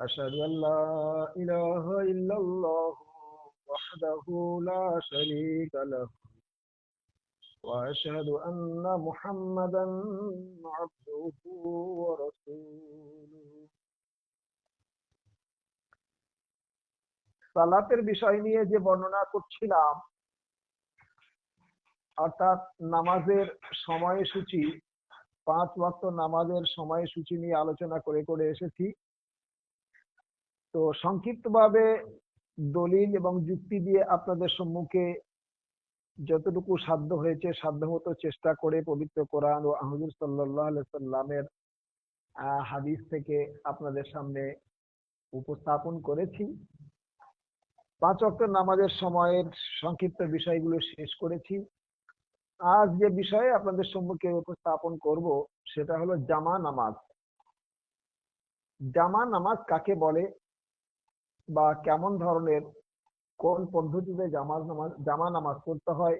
أشهد أن لا إله إلا الله وحده لا شريك له وأشهد أن محمدا عبده ورسوله. সালাতের বিষয় নিয়ে যে বর্ণনা করছিলাম, অর্থাৎ নামাজের সময়সূচি, পাঁচ ওয়াক্ত নামাজের সময়সূচি নিয়ে আলোচনা করে করে এসেছি। তো সংক্ষিপ্তভাবে দলিল এবং যুক্তি দিয়ে আপনাদের সম্মুখে যতটুকু সাধ্য হয়েছে, সাধ্যমতো চেষ্টা করে পবিত্র কোরআন ও আহমদুল সাল্লাহ সাল্লামের হাদিস থেকে আপনাদের সামনে উপস্থাপন করেছি। পাঁচ অক্ট নামাজের সময়ের সংক্ষিপ্ত বিষয়গুলো শেষ করেছি। আজ যে বিষয়ে আপনাদের সম্মুখে উপস্থাপন করব, সেটা হলো জামা নামাজ। জামা নামাজ কাকে বলে? বা কেমন ধরনের কোন পদ্ধতিতে জামা নামাজ জামা নামাজ পড়তে হয়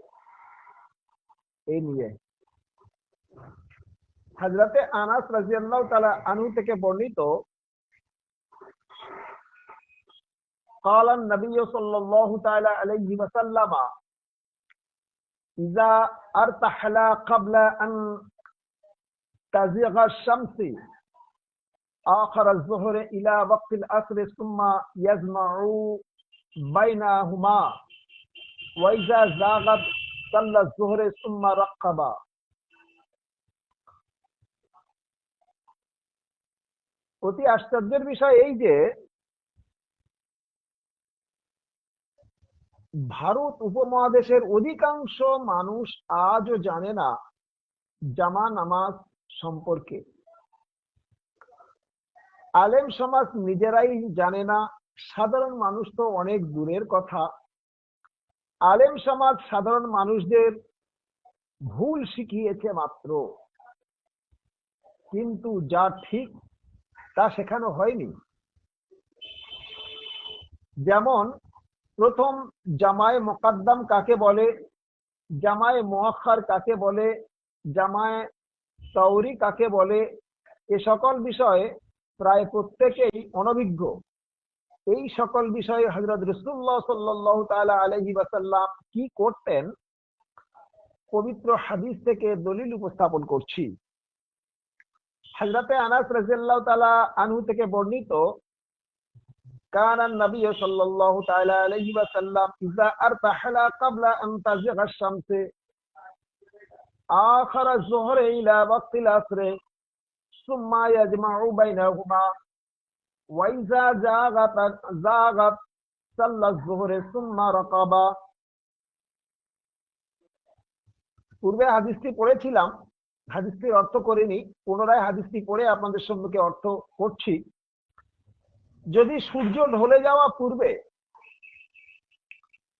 এই নিয়ে হাজরাতে আনাস রাজিয়াল্লাহ তালা আনু থেকে বর্ণিত قال النبي صلى الله تعالى عليه وسلم إذا ارتحل قبل أن تزيغ الشمس آخر الظهر إلى وقت العصر ثم يجمع بينهما وإذا زاغت صلى الظهر ثم رقب অতি আশ্চর্যের বিষয় এই যে ভারত উপমহাদেশের অধিকাংশ মানুষ আজও জানে না জামা নামাজ সম্পর্কে আলেম সমাজ নিজেরাই জানে না, সাধারণ মানুষ তো অনেক দূরের কথা। আলেম সমাজ সাধারণ মানুষদের ভুল শিখিয়েছে মাত্র। কিন্তু যা ঠিক, তা শেখানো হয়নি। যেমন, প্রথম জামায় মোকাদ্দাম কাকে বলে? জামায় মোয়াক্ষার কাকে বলে? জামায় তৌরি কাকে বলে? এ সকল বিষয়ে প্রায় প্রত্যেকেই অনভিজ্ঞ। এই সকল বিষয়ে হজরত রসুল্লাহ সাল্লাহ তালা আলহি বাসাল্লাম কি করতেন, পবিত্র হাদিস থেকে দলিল উপস্থাপন করছি। হজরতে আনাস রাজিয়াল্লাহ তালা আনহু থেকে বর্ণিত কানান নবী সাল্লাল্লাহু তাআলা আলাইহি ওয়া সাল্লাম ইযা আরতাহালা ক্বাবলা আন আশ-শামস ইলা ওয়াক্তিল ثم يجمع بينهما وإذا زاغت زاغت صلى الظهر ثم رقبا পূর্বে হাদিসটি পড়েছিলাম, হাদিসটির অর্থ করিনি, পুনরায় হাদিসটি পড়ে আপনাদের সম্মুখে অর্থ করছি। যদি সূর্য ঢলে যাওয়া পূর্বে,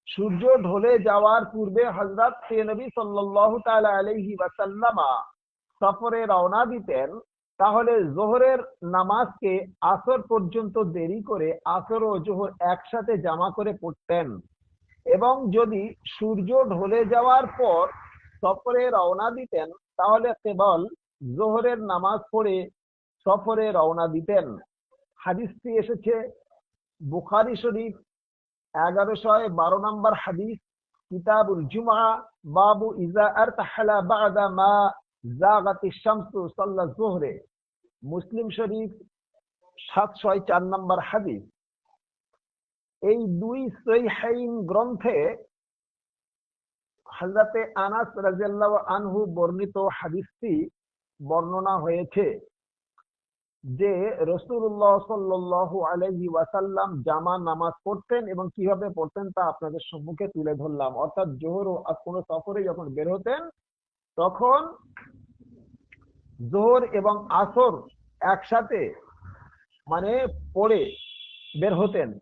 সূর্য ঢলে যাওয়ার পূর্বে হজরত নবী সাল্লাহ আলহি বাসাল্লামা সফরে রওনা দিতেন তাহলে জোহরের নামাজকে আসর পর্যন্ত দেরি করে আসর ও জোহর একসাথে জামা করে পড়তেন। এবং যদি সূর্য ঢলে যাওয়ার পর সফরে রওনা দিতেন, তাহলে কেবল জোহরের নামাজ পড়ে সফরে রওনা দিতেন। হাদিসটি এসেছে বুখারি শরীফ এগারোশয় বারো নম্বর হাদিস, কিতাবুল জুমা বাবু ইজা আর তাহলা বাদা মা সাল্লা জোহরে মুসলিম শরীফ সাতশয় চার নম্বর হাদিস। এই দুই সৈহাইন গ্রন্থে হজরতে আনাস রাজিয়াল্লাহ আনহু বর্ণিত হাদিসটি বর্ণনা হয়েছে যে রসুল্লাহ সাল্লাহ আলহি ওয়াসাল্লাম জামা নামাজ পড়তেন এবং কীভাবে পড়তেন তা আপনাদের সম্মুখে তুলে ধরলাম। অর্থাৎ জোহর কোনো সফরে যখন বের হতেন তখন জোহর এবং আসর একসাথে মানে পড়ে বের হতেন।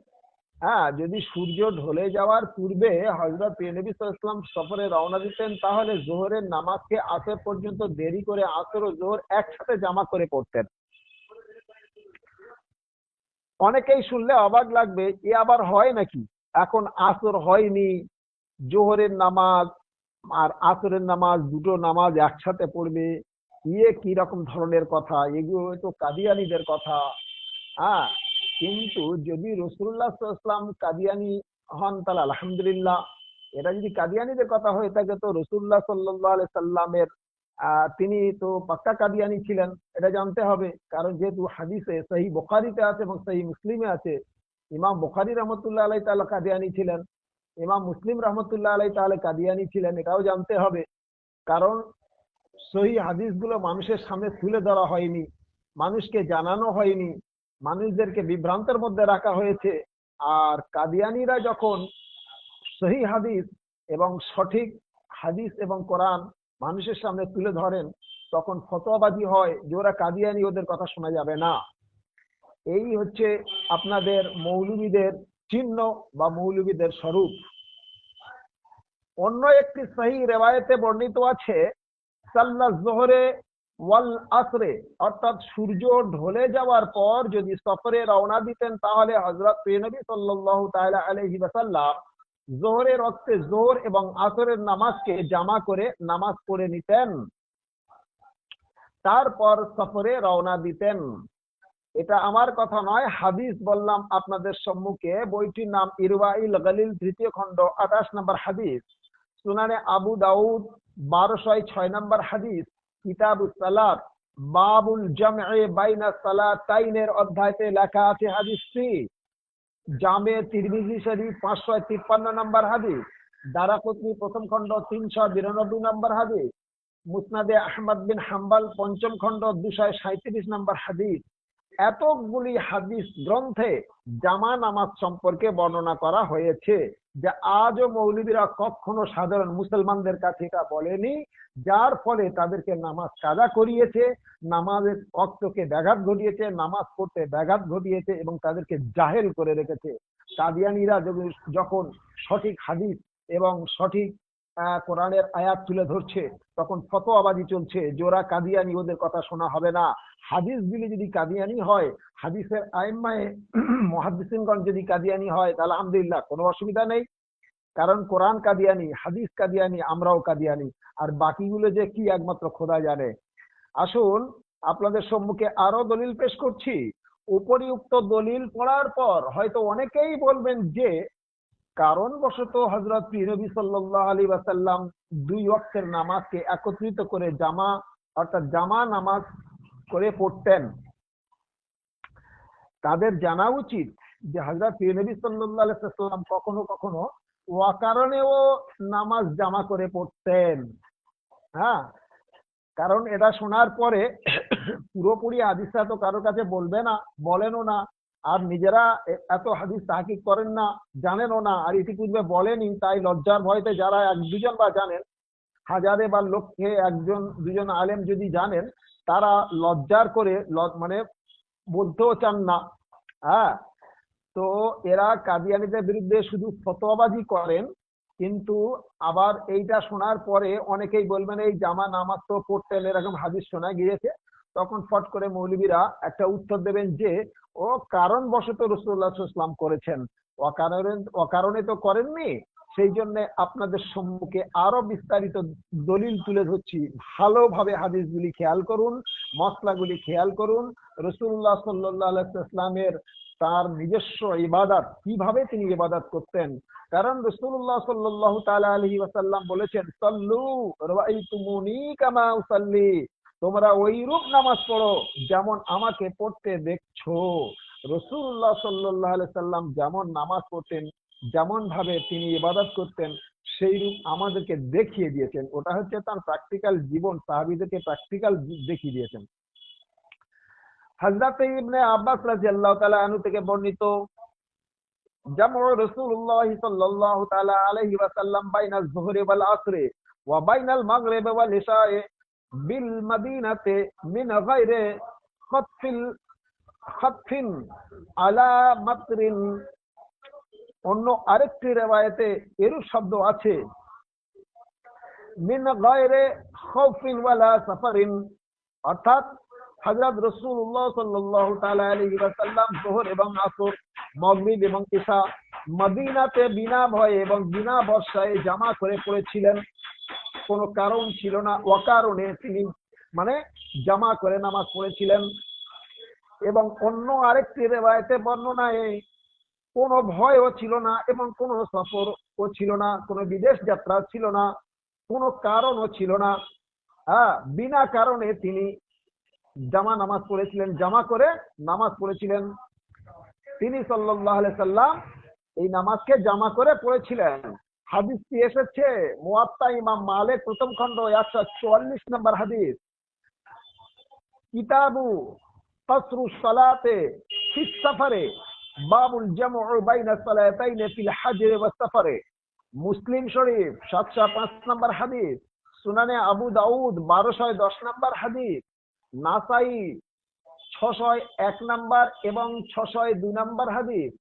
হ্যাঁ যদি সূর্য ঢলে যাওয়ার পূর্বে হজরত ইসলাম সফরে রওনা দিতেন, তাহলে জোহরের নামাজকে আসর পর্যন্ত দেরি করে আসর ও জোহর একসাথে জামা করে পড়তেন। অনেকেই শুনলে অবাক লাগবে, এ আবার হয় নাকি? এখন আসর হয়নি, জোহরের নামাজ আর আসরের নামাজ, দুটো নামাজ একসাথে পড়বে। ইয়ে কি রকম ধরনের কথা? এগুলো তো কাদিয়ানিদের কথা। হ্যাঁ কিন্তু যদি রসুল্লাহ ইসলাম কাদিয়ানি হন, তাহলে আলহামদুলিল্লাহ। এটা যদি কাদিয়ানিদের কথা হয়ে থাকে তো রসুল্লাহ সাল্লাহ সাল্লামের তিনি তো পাক্কা কাদিয়ানি ছিলেন। এটা জানতে হবে। কারণ যেহেতু হাদিসে সহি বোখারিতে আছে এবং সেই মুসলিমে আছে, ইমাম বোখারি রহমতুল্লাহ আলাই তাহলে কাদিয়ানি ছিলেন। ইমাম মুসলিম রহমতুল্লাহ আলাই তাহলে কাদিয়ানি ছিলেন, এটাও জানতে হবে। কারণ সহি হাদিসগুলো মানুষের সামনে তুলে ধরা হয়নি, মানুষকে জানানো হয়নি, মানুষদেরকে বিভ্রান্তের মধ্যে রাখা হয়েছে। আর কাদিয়ানিরা যখন সহি হাদিস এবং সঠিক হাদিস এবং কোরআন মানুষের সামনে তুলে ধরেন, তখন ফতোয়াবাজি হয় যে ওরা কাদিয়ানি ওদের কথা শোনা যাবে না। এই হচ্ছে আপনাদের মৌলবীদের চিহ্ন বা মৌলবীদের স্বরূপ। অন্য একটি সহি রেওয়ায়েতে বর্ণিত আছে, সাল্লা জোহরে ওয়াল আসরে, অর্থাৎ সূর্য ঢলে যাওয়ার পর যদি সফরে রওনা দিতেন, তাহলে হজরত প্রিয়নবী সাল্লাল্লাহু তাআলা আলাইহি ওয়াসাল্লাম জোহরের রক্তে জোহর এবং আসরের নামাজকে জামা করে নামাজ পড়ে নিতেন। তারপর সফরে রওনা দিতেন। এটা আমার কথা নয়, হাদিস বললাম আপনাদের সম্মুখে। বইটির নাম ইরওয়াইল গলিল তৃতীয় খণ্ড, আঠাশ নম্বর হাদিস। সুনানে আবু দাউদ বারোশয় ছয় নম্বর হাদিস। কিতাবুস সালাত, বাবুল জামএ বাইনা সালাতাইনের অধ্যায়তে লেখা আছে হাদিসটি। জামে তিরমিজি শরীফ, পাঁচশো তিপ্পান্ন নম্বর হাদিস। দারাকুতনি প্রথম খণ্ড, তিনশো বিরানব্বই নম্বর হাদিস। মুসনাদে আহমদ বিন হাম্বাল পঞ্চম খণ্ড, দুশো সাঁত্রিশ নম্বর হাদিস। এতগুলি হাদিস গ্রন্থে জামা নামাজ সম্পর্কে বর্ণনা করা হয়েছে যে আজও মৌলবীরা কখনো সাধারণ মুসলমানদের কাছে এটা বলেনি, যার ফলে তাদেরকে নামাজ কাজা করিয়েছে, নামাজের অক্তকে ব্যাঘাত ঘটিয়েছে, নামাজ পড়তে ব্যাঘাত ঘটিয়েছে এবং তাদেরকে জাহেল করে রেখেছে। কাদিয়ানিরা যখন- সঠিক হাদিস এবং সঠিক কোরআনের আয়াত তুলে ধরছে, তখন ফতোয়াবাজি চলছে, জোরা কাদিয়ানি ওদের কথা শোনা হবে না। হাদিস গুলি যদি কাদিয়ানি হয়, হাদিসের আইম্মায় মহাদিসিনগণ যদি কাদিয়ানি হয়, তাহলে আলহামদুলিল্লাহ, কোনো অসুবিধা নেই। কারণ কোরআন কাদিয়ানি, হাদিস কাদিয়ানি, আমরাও কাদিয়ানি, আর বাকিগুলো যে কি একমাত্র খোদা জানে। আসুন, আপনাদের সম্মুখে আরও দলিল পেশ করছি। উপরিউক্ত দলিল পড়ার পর হয়তো অনেকেই বলবেন যে কারণবশত হজরত নবী সাল্লাল্লাহু আলাইহি ওয়াসাল্লাম দুই ওয়াক্তের নামাজকে একত্রিত করে জামা, অর্থাৎ জামা নামাজ করে পড়তেন। তাদের জানা উচিত যে হজরত নবী ওয়াসাল্লাম কখনো কখনো ওয়াকারণেও নামাজ জামা করে পড়তেন। হ্যাঁ কারণ এটা শোনার পরে পুরোপুরি হাদিসটা তো কারোর কাছে বলবে না, বলেনও না। আর নিজেরা এত হাদিস তাহাকিক করেন না, জানেনও না, আর ইতিপূর্বে বলেনি, তাই লজ্জার ভয়তে যারা এক দুজন বা জানেন, হাজারে বা লক্ষে একজন, দুজন আলেম যদি জানেন, তারা লজ্জার করে মানে বলতেও চান না। হ্যাঁ? তো এরা কাদিয়ানিদের বিরুদ্ধে শুধু ফতোয়াবাজি করেন, কিন্তু আবার এইটা শোনার পরে অনেকেই বলবেন, এই জামা নামাজ তো পড়তেন, এরকম হাদিস শোনা গিয়েছে। তখন ফট করে মৌলবীরা একটা উত্তর দেবেন যে, ও কারণবশত রসুল্লাহ ইসলাম করেছেন। অকারণে অকারণে তো করেননি। সেই জন্য আপনাদের সম্মুখে আরও বিস্তারিত দলিল তুলে ধরছি। ভালোভাবে হাদিসগুলি খেয়াল করুন মশলাগুলি খেয়াল করুন। রসুল্লাহ সাল্লাহ ইসলামের তার নিজস্ব ইবাদত, কীভাবে তিনি ইবাদত করতেন? কারণ রসুল্লাহ সাল্লাহ তাআলা আলাইহি ওয়াসাল্লাম বলেছেন, সল্লু রাআইতুমুনি কামা উসাল্লি। তোমরা ওই রূপ নামাজ পড়ো যেমন আমাকে পড়তে দেখছ। রসুল্লাহ সাল্লাহ সাল্লাম যেমন নামাজ পড়তেন যেমন ভাবে তিনি ইবাদত করতেন সেই রূপ আমাদেরকে দেখিয়ে দিয়েছেন। ওটা হচ্ছে তার প্র্যাকটিক্যাল জীবন, সাহাবীদেরকে প্র্যাকটিক্যাল দেখিয়ে দিয়েছেন। ইবনে আব্বাস থেকে বর্ণিত জামু রাসূলুল্লাহ সাল্লাল্লাহু তাআলা ওয়া বাইনাল বিল মাদিনাতে মিন গায়রি খাতফিল খাতফিন আলা মাতরিন অন্য আরেকটি রেওয়ায়েতে এরূপ শব্দ আছে। গায়রে ওয়ালা সাফারিন। অর্থাৎ হযরত রাসূলুল্লাহ সাল্লাল্লাহু তাআলা আলাইহি ওয়াসাল্লাম যোহর এবং আসর, মাগরিব এবং ইশা, মদিনাতে বিনা ভয়ে এবং বিনা বর্ষায় জামা করে পড়েছিলেন। কোনো কারণ ছিল না, অকারণে তিনি মানে জামা করে নামাজ পড়েছিলেন। এবং অন্য আরেকটি রেবায়তে বর্ণনায় কোনো ভয়ও ছিল না এবং কোনো সফরও ছিল না, কোনো বিদেশ যাত্রা ছিল না, কোনো কারণও ছিল না। হ্যাঁ বিনা কারণে তিনি জামা নামাজ পড়েছিলেন, জামা করে নামাজ পড়েছিলেন। তিনি সাল্লাহ সাল্লাম এই নামাজকে জামা করে পড়েছিলেন। হাদিসটি এসেছে? মুয়াত্তা ইমাম মালিক প্রথম খণ্ড, একশো চুয়াল্লিশ নম্বর হাদিস। কিতাবু কসরু সালাতে ফিস সাফারে, বাবুল জামউ বাইনা সালাতাইন ফিল হাজর ওয়াস সাফারে। মুসলিম শরীফ, সাতশো পাঁচ নম্বর হাদিস। সুনানে আবু দাউদ, বারোশো দশ নম্বর হাদিস। নাসাই ছশয় এক নাম্বার এবং ছশয় দুই নাম্বার হাদিস।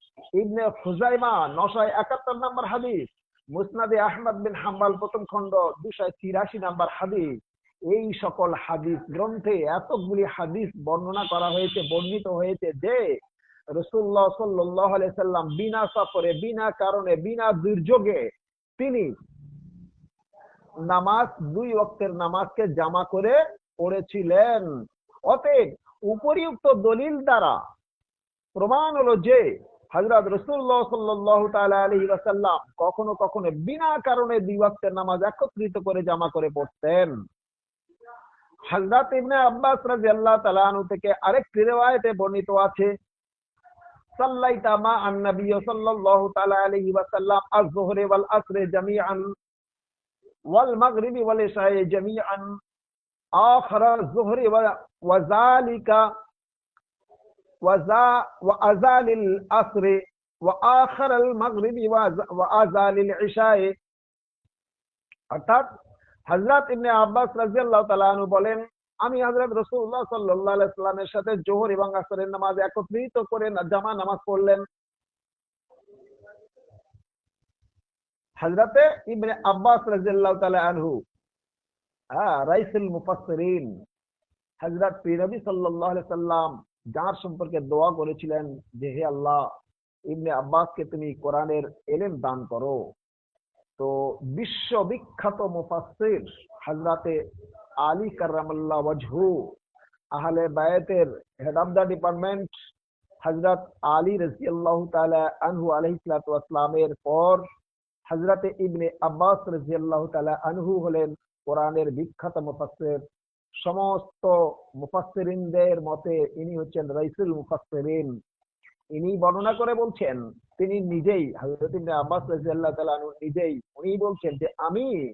ইবনে খুজাইমা নশয় একাত্তর নাম্বার হাদিস। মুসনাদে আহমদ বিন হাম্বাল প্রথম খণ্ড দুশো তিরাশি নাম্বার হাদিস। এই সকল হাদিস গ্রন্থে এতগুলি হাদিস বর্ণনা করা হয়েছে, বর্ণিত হয়েছে যে রসুল্লাহ সাল্লাম বিনা সফরে, বিনা কারণে, বিনা দুর্যোগে তিনি নামাজ, দুই ওয়াক্তের নামাজকে জামা করে পড়েছিলেন। অতএব উপরিউক্ত দলিল দ্বারা প্রমাণ হলো যে হজরত রসুল্লাহ সাল্লাহ আলহি ওয়াসাল্লাম কখনো কখনো বিনা কারণে দুই ওয়াক্তের নামাজ একত্রিত করে জামা করে পড়তেন। ইবনে আব্বাস রাজি আল্লাহ থেকে বর্ণিত আছে আন্নবী ওয়াল ওয়াল ওয়াল আখরা যুহরি ওয়া وأزال الأسر وآخر المغرب وأزال العشاء অর্থাৎ হজরত ইবনে আব্বাস রাজিয়াল্লাহু তাআলা আনহু বলেন আমি হযরত রাসূলুল্লাহ সাল্লাল্লাহু আলাইহি সাল্লামের সাথে জোহর এবং আসরের নামাজ একত্রিত করে জামা নামাজ পড়লেন হযরতে ইবনে আব্বাস রাদিয়াল্লাহু তাআলা আনহু হ্যাঁ রাইসুল মুফাসসিরিন হযরত নবী সাল্লাল্লাহু আলাইহি সাল্লাম যার সম্পর্কে দোয়া করেছিলেন যে, হে আল্লাহ, ইবনে আব্বাসকে তুমি কোরআনের এলেম দান করো। তো বিশ্ববিখ্যাত মুফাসসির হযরতে আলী কারামাল্লাহ ওয়াজহু, আহলে বায়াতের হেড অফ দ্য ডিপার্টমেন্ট হযরত আলী রাদিয়াল্লাহু তাআলা আনহু আলাইহিস সালাতু পর হযরতে ইবনে আব্বাস রাদিয়াল্লাহু তাআলা আনহু হলেন কোরআনের বিখ্যাত মুফাসসির। সমস্ত মুফাসসিরিনদের মতে ইনি হচ্ছেন রাইসুল মুফাসসিরিন। ইনি বর্ণনা করে বলছেন, তিনি নিজেই, হযরত ইবনে আব্বাস রাদিয়াল্লাহু তাআলা নিজেই উনি বলছেন যে আমি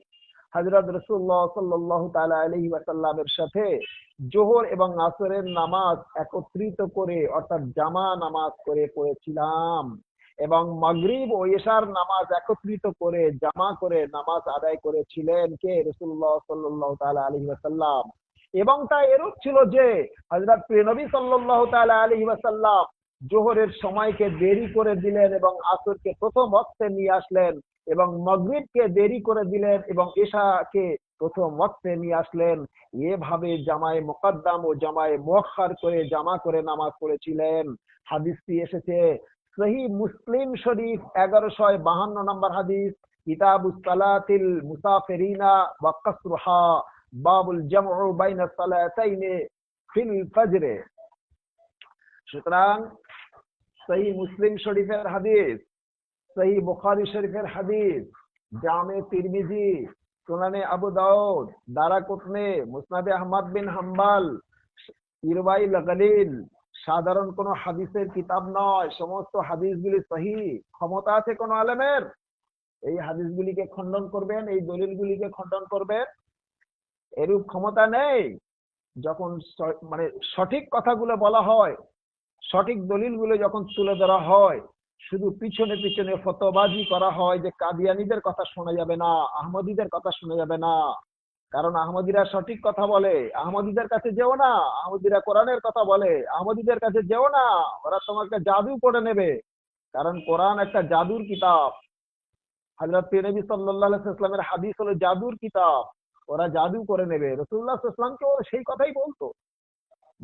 হযরত রাসূলুল্লাহ সাল্লাল্লাহু তাআলা আলাইহি ওয়াসাল্লামের সাথে জোহর এবং আসরের নামাজ একত্রিত করে, অর্থাৎ জামা নামাজ করে পড়েছিলাম এবং মাগরিব ও এশার নামাজ একত্রিত করে, জামা করে নামাজ আদায় করেছিলেন কে? রসুল্লাহ সাল্লাহ তালা আলহি ওয়াসাল্লাম। এবং তা এরূপ ছিল যে হজরত নবী সাল্লাহ তালা আলহি ওয়াসাল্লাম জোহরের সময়কে দেরি করে দিলেন এবং আসরকে প্রথম অক্তে নিয়ে আসলেন এবং মগরিবকে দেরি করে দিলেন এবং এশাকে প্রথম ওয়াক্তে নিয়ে আসলেন। এভাবে জামায় মোকাদ্দাম ও জামায় মোয়াক্ষার করে জামা করে নামাজ পড়েছিলেন। হাদিসটি এসেছে সহি মুসলিম শরীফ এগারোশয় বাহান্ন নম্বর হাদিস, কিতাবুস সালাতিল মুসাফিরিনা ওয়া কাসরুহা। বাবুল সুতরাং সহি মুসলিম শরীফের হাদিস সহি বুখারী শরীফের হাদিস, জামে তিরমিজি, সুনানে আবু দাউদ, দারাকুতনে, মুসনাদে আহমদ বিন হাম্বাল ইরবাইল গলিল সাধারণ কোন হাদিসের কিতাব নয়। সমস্ত হাদিসগুলি সহি ক্ষমতা আছে কোন আলেমের? এই হাদিসগুলিকে খণ্ডন করবেন, এই দলিলগুলিকে খণ্ডন করবেন। এরূপ ক্ষমতা নেই। যখন মানে সঠিক কথাগুলো বলা হয়, সঠিক দলিলগুলো যখন তুলে ধরা হয়, শুধু পিছনে পিছনে ফতোবাজি করা হয় যে কাদিয়ানিদের কথা শোনা যাবে না, আহমদীদের কথা শোনা যাবে না। কারণ আহমদিরা সঠিক কথা বলে, আহমদীদের কাছে যেও না, আহমদিরা কোরআনের কথা বলে, আহমদীদের কাছে যেও না, ওরা তোমাকে জাদু করে নেবে। কারণ কোরআন একটা জাদুর কিতাব। হজরত নবী সাল্লাহ ইসলামের হাদিস হলো জাদুর কিতাব। ওরা জাদু করে নেবে। রসুল্লাহ ইসলামকে সেই কথাই বলতো।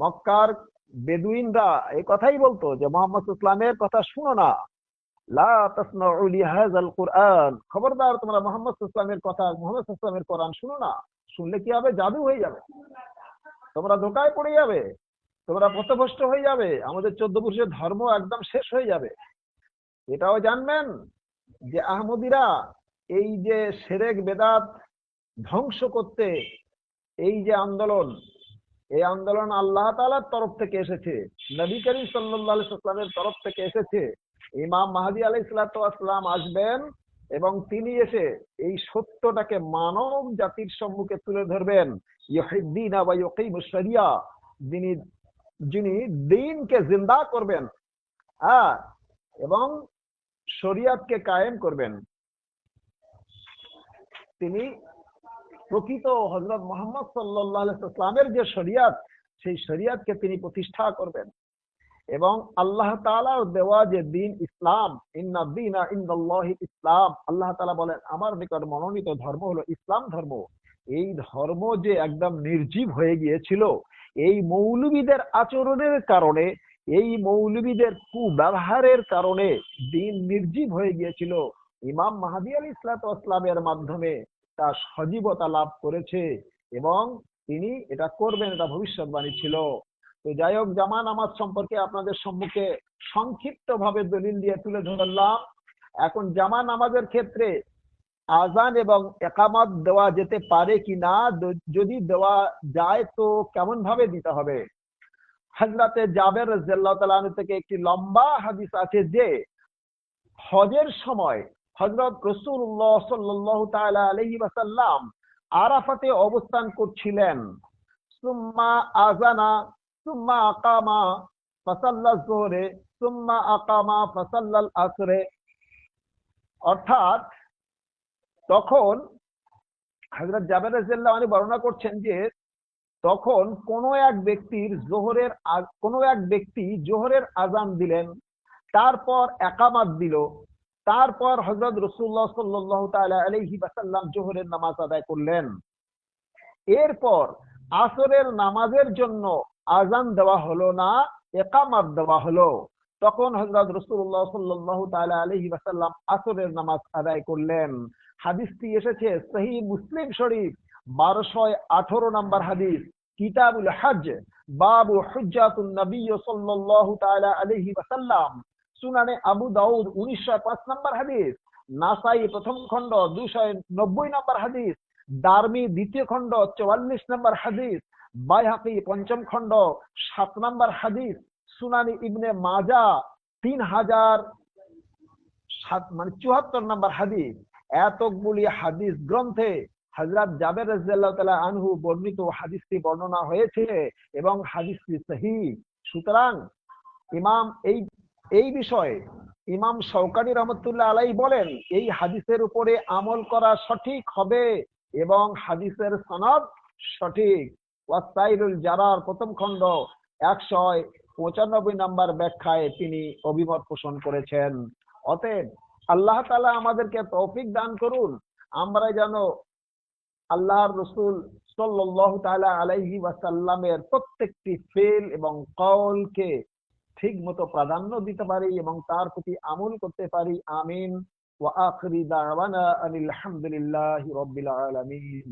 মক্কার বেদুইনরা এই কথাই বলতো যে, মোহাম্মদ ইসলামের কথা শুনো না। খবরদার, তোমরা মোহাম্মদ ইসলামের কথা, মোহাম্মদ ইসলামের কোরআন শুনো না। শুনলে কি হবে? জাদু হয়ে যাবে। তোমরা ধোকায় পড়ে যাবে। তোমরা পথভ্রষ্ট হয়ে যাবে। আমাদের চোদ্দ পুরুষের ধর্ম একদম শেষ হয়ে যাবে। এটাও জানবেন যে আহমদিরা এই যে সেরেক বেদাত ধ্বংস করতে এই যে আন্দোলন, এই আন্দোলন আল্লাহ তাআলার তরফ থেকে এসেছে। নবী করিম সাল্লামের তরফ থেকে এসেছে। ইমাম মাহদি আলাইহিস সালাতু আসবেন এবং তিনি এসে এই সত্যটাকে মানব জাতির সম্মুখে তুলে ধরবেন। যিনি যিনি দিনকে জিন্দা করবেন হ্যাঁ এবং শরিয়াতকে কায়েম করবেন। তিনি প্রকৃত হজরত মোহাম্মদ সাল্লামের যে শরিয়াত, সেই শরিয়াতকে তিনি প্রতিষ্ঠা করবেন। এবং আল্লাহ তাআলার দেওয়া যে দিন ইসলাম, ইন্না দিনা ইন্দাল্লাহি ইসলাম, আল্লাহ তাআলা বলেন, আমার নিকট মনোনীত ধর্ম হলো ইসলাম ধর্ম। এই ধর্ম যে একদম নির্জীব হয়ে গিয়েছিল, এই মৌলবীদের আচরণের কারণে, এই মৌলবীদের কুব্যবহারের কারণে দিন নির্জীব হয়ে গিয়েছিল। ইমাম মাহাদি আলী ইসলামের মাধ্যমে তা সজীবতা লাভ করেছে এবং তিনি এটা করবেন, এটা ভবিষ্যৎবাণী ছিল। তো যাই হোক, জামা নামাজ সম্পর্কে আপনাদের সম্মুখে সংক্ষিপ্ত ভাবে দলিল দিয়ে তুলে ধরলাম। এখন জামা নামাজের ক্ষেত্রে আজান এবং একামত দেওয়া যেতে পারে কি না যদি দেওয়া যায় তো কেমন ভাবে দিতে হবে? হজরতে জাবের রাজিয়াল্লাহু তাআলা থেকে একটি লম্বা হাদিস আছে যে, হজের সময় হজরত রসুল্লাহ সাল্লাল্লাহু তাআলা আলাইহি ওয়াসাল্লাম আরাফাতে অবস্থান করছিলেন। সুম্মা আজানা সুম্মা আকামা সুম্মা আকামা আসরে। অর্থাৎ তখন হযরত জাবের বর্ণনা করছেন যে, তখন কোন এক ব্যক্তির জোহরের কোন এক ব্যক্তি জোহরের আজান দিলেন, তারপর একামাত দিল। তারপর হজরত রসুল্লাহ সাল্লাহ তাআলা আলাইহি ওয়াসাল্লাম জোহরের নামাজ আদায় করলেন। এরপর আসরের নামাজের জন্য আজান দেওয়া হলো না একামাত দেওয়া হলো। তখন হজরত রসুল্লাহ সাল্লাহ তাআলা আলাইহি ওয়াসাল্লাম আসরের নামাজ আদায় করলেন। হাদিসটি এসেছে সহি মুসলিম শরীফ বারোশো আঠারো নম্বর হাদিস, কিতাবুল হজ বাবু হুজ্জাতুন নবী সাল্লাল্লাহু তাআলা আলাইহি ওয়াসাল্লাম। সুনানে আবু দাউদ উনিশশো পাঁচ নম্বর হাদিস, নাসাই প্রথম খণ্ড দুশো নব্বই নম্বর হাদিস, দারমি দ্বিতীয় খণ্ড চুয়াল্লিশ নম্বর হাদিস, বাইহাকি পঞ্চম খণ্ড সাত নম্বর হাদিস, সুনানি ইবনে মাজা তিন হাজার সাত মানে চুয়াত্তর নম্বর হাদিস। এতগুলি হাদিস গ্রন্থে হজরত জাবের রাজিয়াল্লাহ আনহু বর্ণিত হাদিসটি বর্ণনা হয়েছে এবং হাদিসটি সহি সুতরাং ইমাম এই এই বিষয়ে ইমাম শৌকানি রহমতুল্লাহ আলাই বলেন, এই হাদিসের উপরে আমল করা সঠিক হবে এবং হাদিসের সনদ সঠিক। জারার প্রথম খণ্ড একশো পঁচানব্বই নম্বর ব্যাখ্যায় তিনি অভিমত পোষণ করেছেন। অতএব আল্লাহ তালা আমাদেরকে তৌফিক দান করুন। আমরা যেন আল্লাহর রসুল সাল্লাহ তালা আলাইহি ওয়াসাল্লামের প্রত্যেকটি ফেল এবং কলকে ঠিক মতো প্রাধান্য দিতে পারি এবং তার প্রতি আমল করতে পারি। আমিন। ওয়া আখরি দাওয়ানা আনিল হামদুলিল্লাহি রাব্বিল আলামিন।